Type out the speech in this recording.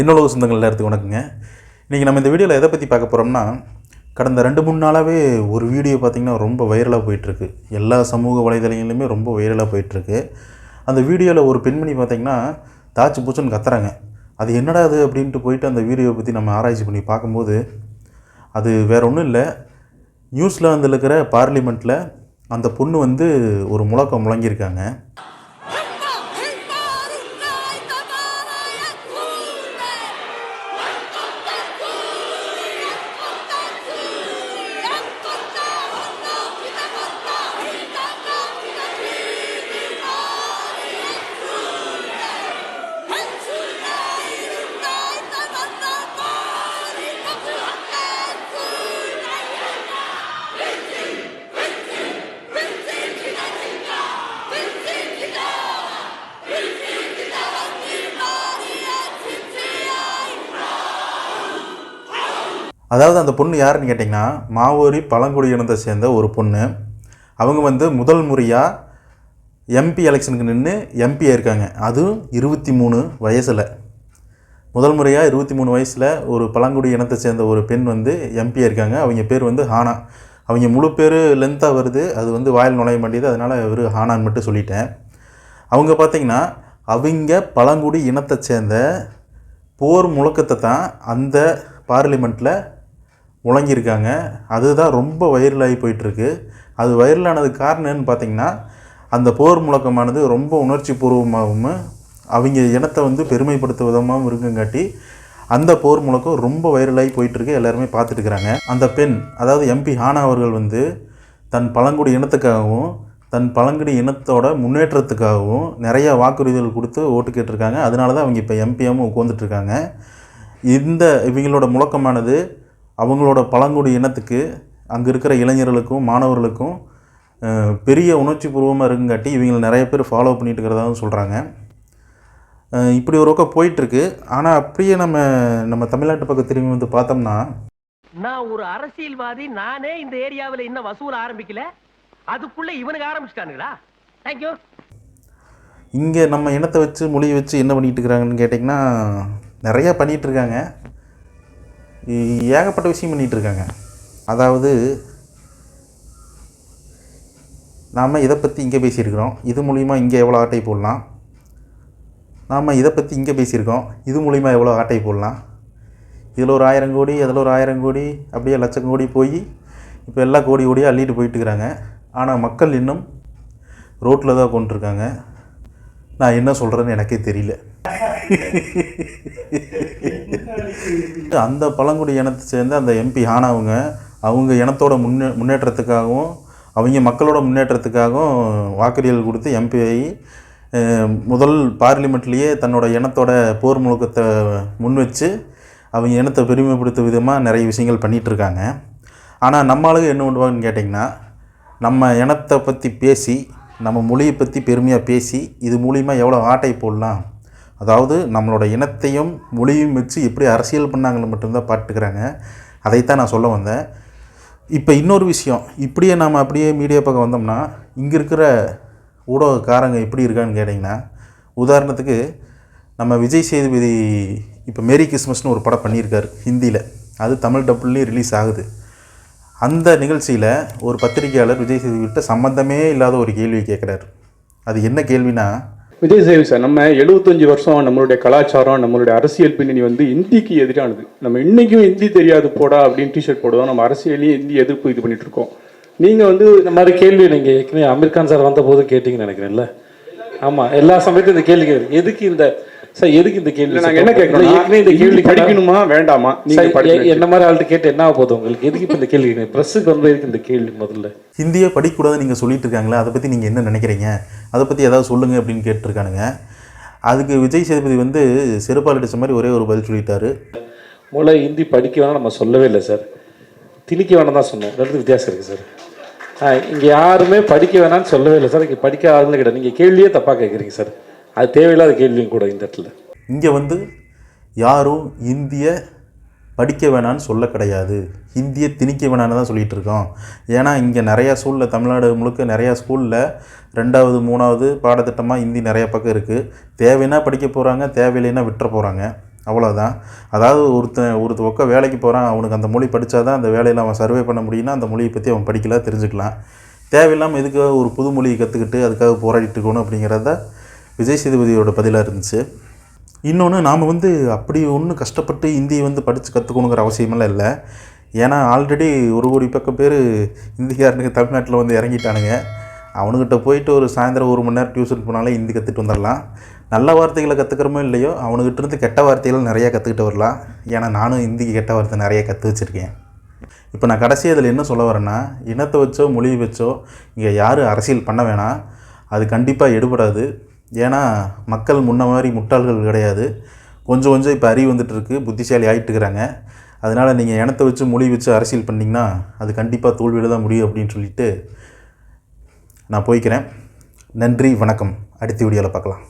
இன்னொரு சொந்தங்கள் எல்லாத்துக்கும் வணக்கங்க. இன்றைக்கி நம்ம இந்த வீடியோவில் எதை பற்றி பார்க்க போகிறோம்னா கடந்த ரெண்டு மூணு நாளாகவே ஒரு வீடியோ பார்த்திங்கன்னா ரொம்ப வைரலாக போயிட்டுருக்கு. எல்லா சமூக வலைதளங்களிலுமே ரொம்ப வைரலாக போயிட்டுருக்கு. அந்த வீடியோவில் ஒரு பெண்மணி பார்த்திங்கன்னா தாச்சு பூச்சுன்னு கத்துறாங்க. அது என்னடா அது அப்படின்ட்டு போயிட்டு அந்த வீடியோவை பற்றி நம்ம ஆராய்ச்சி பண்ணி பார்க்கும்போது அது வேற ஒன்றும் இல்லை. நியூஸில் வந்து இருக்கிற பார்லிமெண்ட்டில் அந்த பொண்ணு வந்து ஒரு முழக்கம் முழங்கியிருக்காங்க. அதாவது அந்த பொண்ணு யாருன்னு கேட்டிங்கன்னா மாவோரி பழங்குடி இனத்தை சேர்ந்த ஒரு பொண்ணு. அவங்க வந்து முதல் முறையாக எம்பி எலெக்ஷனுக்கு நின்று எம்பி ஆயிருக்காங்க அதுவும் இருபத்தி மூணு வயசில். முதல் முறையாக இருபத்தி மூணு வயசில் ஒரு பழங்குடி இனத்தை சேர்ந்த ஒரு பெண் வந்து எம்பி இருக்காங்க. அவங்க பேர் வந்து ஹானா. அவங்க முழு பேர் லென்த்தாக வருது. அது வந்து வாயில் நுழைய மாட்டேது அதனால் இவர் ஹானான்னு மட்டும் சொல்லிட்டேன். அவங்க பார்த்திங்கன்னா அவங்க பழங்குடி இனத்தை சேர்ந்த போர் முழக்கத்தை தான் அந்த பார்லிமெண்ட்டில் முழங்கியிருக்காங்க. அதுதான் ரொம்ப வைரலாகி போயிட்டுருக்கு. அது வைரலானதுக்கு காரணம் என்னன்னு பார்த்தீங்கன்னா அந்த போர் முழக்கமானது ரொம்ப உணர்ச்சி பூர்வமாகவும் அவங்க இனத்தை வந்து பெருமைப்படுத்த விதமாகவும் இருக்குங்காட்டி அந்த போர் முழக்கம் ரொம்ப வைரலாகி போயிட்டுருக்கு. எல்லாருமே பார்த்துட்டு இருக்கிறாங்க அந்த பெண் அதாவது எம்பி ஹானா அவர்கள் வந்து தன் பழங்குடி இனத்துக்காகவும் தன் பழங்குடி இனத்தோட முன்னேற்றத்துக்காகவும் நிறையா வாக்குறுதிகள் கொடுத்து ஓட்டு கேட்டிருக்காங்க. அதனால தான் அவங்க இப்போ எம்பியாகவும் உட்காந்துட்ருக்காங்க இந்த இவங்களோட முழக்கமானது அவங்களோட பழங்குடி இனத்துக்கு அங்கே இருக்கிற இளைஞர்களுக்கும் மாணவர்களுக்கும் பெரிய உணர்ச்சி பூர்வமாக இருக்குங்காட்டி இவங்களை நிறைய பேர் ஃபாலோ பண்ணிட்டு இருக்கிறதாகவும் சொல்கிறாங்க இப்படி ஒரு பக்கம் போயிட்டுருக்கு. ஆனால் அப்படியே நம்ம நம்ம தமிழ்நாட்டு பக்கம் திரும்பி வந்து பார்த்தோம்னா நான் ஒரு அரசியல்வாதி நானே இந்த ஏரியாவுல இன்னும் வசூல் ஆரம்பிக்கல. அதுக்குள்ள இவனுக்கு ஆரம்பிச்சிட்டானுங்களா? தேங்க்யூ இங்கே நம்ம இனத்தை வச்சு மொழியை வச்சு என்ன பண்ணிட்டு இருக்கிறாங்கன்னு கேட்டிங்கன்னா நிறையா பண்ணிகிட்டு இருக்காங்க. இ- ஏகப்பட்ட விஷயம் பண்ணிகிட்டு இருக்காங்க அதாவது நாம் இதை பற்றி இங்கே பேசியிருக்கிறோம். இது மூலிமா இங்கே எவ்வளோ ஆட்டை போடலாம். நாம் இதை பற்றி இங்கே பேசியிருக்கோம். இது மூலிமா எவ்வளோ ஆட்டை போடலாம். இதில் ஒரு ஆயிரம் கோடி அதில் ஒரு ஆயிரம் கோடி அப்படியே லட்சம் கோடி போய் இப்போ எல்லா கோடி கோடியாக அள்ளிட்டு போயிட்டு இருக்கிறாங்க ஆனால் மக்கள் இன்னும் ரோட்டில் தான் கொண்டுருக்காங்க நான் என்ன சொல்கிறேன்னு எனக்கே தெரியல. அந்த பழங்குடி இனத்தை சேர்ந்த அந்த எம்பி ஆனவங்க அவங்க இனத்தோட முன்னே முன்னேற்றத்துக்காகவும் அவங்க மக்களோட முன்னேற்றத்துக்காகவும் வாக்குறுதிகள் கொடுத்து எம்பி ஆகி முதல் பார்லிமெண்ட்லேயே தன்னோட இனத்தோட போர் முழுக்கத்தை முன் வச்சு அவங்க இனத்தை பெருமைப்படுத்தும் விதமாக நிறைய விஷயங்கள் பண்ணிகிட்டு இருக்காங்க ஆனால் நம்ம ஆளுங்க என்ன பண்ணுவாங்கன்னு கேட்டிங்கன்னா நம்ம இனத்தை பற்றி பேசி நம்ம மொழியை பற்றி பெருமையாக பேசி இது மூலிமா எவ்வளோ ஆட்டை போடலாம் அதாவது நம்மளோட இனத்தையும் மொழியும் வச்சு எப்படி அரசியல் பண்ணாங்கன்னு மட்டும்தான் பாட்டுக்கிறாங்க அதைத்தான் நான் சொல்ல வந்தேன். இப்போ இன்னொரு விஷயம். இப்படியே நாம் அப்படியே மீடியா பக்கம் வந்தோம்னா இங்கே இருக்கிற ஊடகக்காரங்க எப்படி இருக்கான்னு கேட்டிங்கன்னா உதாரணத்துக்கு நம்ம விஜய் சேதுபதி இப்போ மேரி கிறிஸ்மஸ்னு ஒரு படம் பண்ணியிருக்காரு ஹிந்தியில். அது தமிழ் டப்புள்லேயும் ரிலீஸ் ஆகுது. அந்த நிகழ்ச்சியில் ஒரு பத்திரிகையாளர் விஜய் சேதுபதிகிட்ட சம்மந்தமே இல்லாத ஒரு கேள்வி கேட்குறாரு. அது என்ன கேள்வினா விஜய் சேவி சார் நம்ம 75 வருஷம் நம்மளுடைய கலாச்சாரம் நம்மளுடைய அரசியல் பின்னணி வந்து இந்திக்கு எதிரானது. நம்ம இன்னைக்கும் இந்தி தெரியாது போடா அப்படின்னு டிஷர்ட் போடுவோம் நம்ம அரசியலையும் இந்தி எதிர்ப்பு இது பண்ணிட்டு இருக்கோம். நீங்க வந்து இந்த மாதிரி கேள்வி நீங்க ஏற்கனவே அமீர் கான் சார் வந்த போது கேட்டீங்கன்னு நினைக்கிறேன்ல. ஆமா எல்லா சமயத்தையும் இந்த கேள்வி. எதுக்கு இந்த சார் எதுக்கு இந்த கேள்வி நாங்க என்ன இல்ல, கேட்கறோம் ஏற்கனவே இந்த கேள்வி படிக்கணுமா வேண்டாமா? நீங்க என்ன மாதிரி ஆள்கிட்ட கேட்டு என்ன ஆக போகுது உங்களுக்கு? எதுக்கு இப்ப இந்த கேள்வி பிரஸுக்கு வந்து எதுக்கு இந்த கேள்வி முதல்ல. ஹிந்தியை படிக்கக்கூடாதுன்னு நீங்கள் சொல்லிட்டு இருக்காங்களே அதை பற்றி நீங்கள் என்ன நினைக்கிறீங்க? அதை பற்றி ஏதாவது சொல்லுங்கள் அப்படின்னு கேட்டிருக்கானுங்க. அதுக்கு விஜய் சேதுபதி வந்து செருப்பால் அடிச்ச மாதிரி ஒரே ஒரு பதில் சொல்லிட்டாரு. மூளை ஹிந்தி படிக்க வேணாம் நம்ம சொல்லவே இல்லை சார் திணிக்க வேணாம் தான் சொன்னோம். ரெண்டு வித்தியாசம் இருக்குது சார் இங்கே யாருமே படிக்க வேணாம்னு சொல்லவே இல்லை சார் இங்கே படிக்க ஆளுங்க கிடையாது. நீங்கள் கேள்வியே தப்பாக கேட்குறீங்க சார் அது தேவையில்லாத கேள்வியும் கூட இந்த இடத்துல. இங்கே வந்து யாரும் இந்திய படிக்க வேணான்னு சொல்ல கிடையாது. ஹிந்தியை திணிக்க வேணான்னு தான் சொல்லிகிட்டு இருக்கோம். ஏன்னா இங்கே நிறையா ஸ்கூலில் தமிழ்நாடு முழுக்க நிறையா ஸ்கூலில் ரெண்டாவது மூணாவது பாடத்திட்டமாக ஹிந்தி நிறைய பக்கம் இருக்குது தேவைன்னா படிக்க போகிறாங்க தேவையில்லைன்னா விட்டுற போகிறாங்க அவ்வளோதான் அதாவது ஒருத்தன் ஒருத்த பக்கம் வேலைக்கு போகிறான் அவனுக்கு அந்த மொழி படித்தாதான் அந்த வேலையில் அவன் சர்வே பண்ண முடியும்னா அந்த மொழியை பற்றி அவன் படிக்கல தெரிஞ்சுக்கலாம். தேவையில்லாமல் எதுக்காக ஒரு புது மொழியை கற்றுக்கிட்டு அதுக்காக போராடிட்டு இருக்கணும் அப்படிங்கிறத விஜய் சேதுபதியோட பதிலாக இருந்துச்சு. இன்னொன்று நாம் வந்து அப்படி ஒன்றும் கஷ்டப்பட்டு இந்தியை வந்து படித்து கற்றுக்கணுங்கிற அவசியமெல்லாம் இல்லை. ஏன்னா ஆல்ரெடி ஒரு கோடி பக்கம் பேர் இந்திக்காரனுக்கு தமிழ்நாட்டில் வந்து இறங்கிட்டானுங்க. அவனுக்கிட்ட போயிட்டு ஒரு சாயந்தரம் ஒரு மணி நேரம் டியூஷன் போனாலே ஹிந்தி கற்றுட்டு வந்துடலாம் நல்ல வார்த்தைகளை கற்றுக்கிறோமோ இல்லையோ அவனுக்கிட்ட இருந்து கெட்ட வார்த்தைகள் நிறையா கற்றுக்கிட்டு வரலாம். ஏன்னா நானும் ஹிந்திக்கு கெட்ட வார்த்தை நிறையா கற்று வச்சுருக்கேன். இப்போ நான் கடைசி அதில் என்ன சொல்ல வரேன்னா இனத்தை வச்சோ மொழியை வச்சோ இங்கே யாரும் அரசியல் பண்ண வேணாம். அது கண்டிப்பாக எடுபடாது. ஏன்னா மக்கள் முன்ன மாதிரி முட்டாள்கள் கிடையாது. கொஞ்சம் கொஞ்சம் இப்போ அறிவு வந்துட்டுருக்கு புத்திசாலி ஆகிட்டு இருக்கிறாங்க அதனால் நீங்கள் இனத்தை வச்சு மொழி வச்சு அரசியல் பண்ணிங்கன்னா அது கண்டிப்பாக தோல்வியில் தான் முடியும் அப்படின்னு சொல்லிட்டு நான் போய்க்கிறேன். நன்றி வணக்கம். அடுத்த வீடியோவில் பார்க்கலாம்.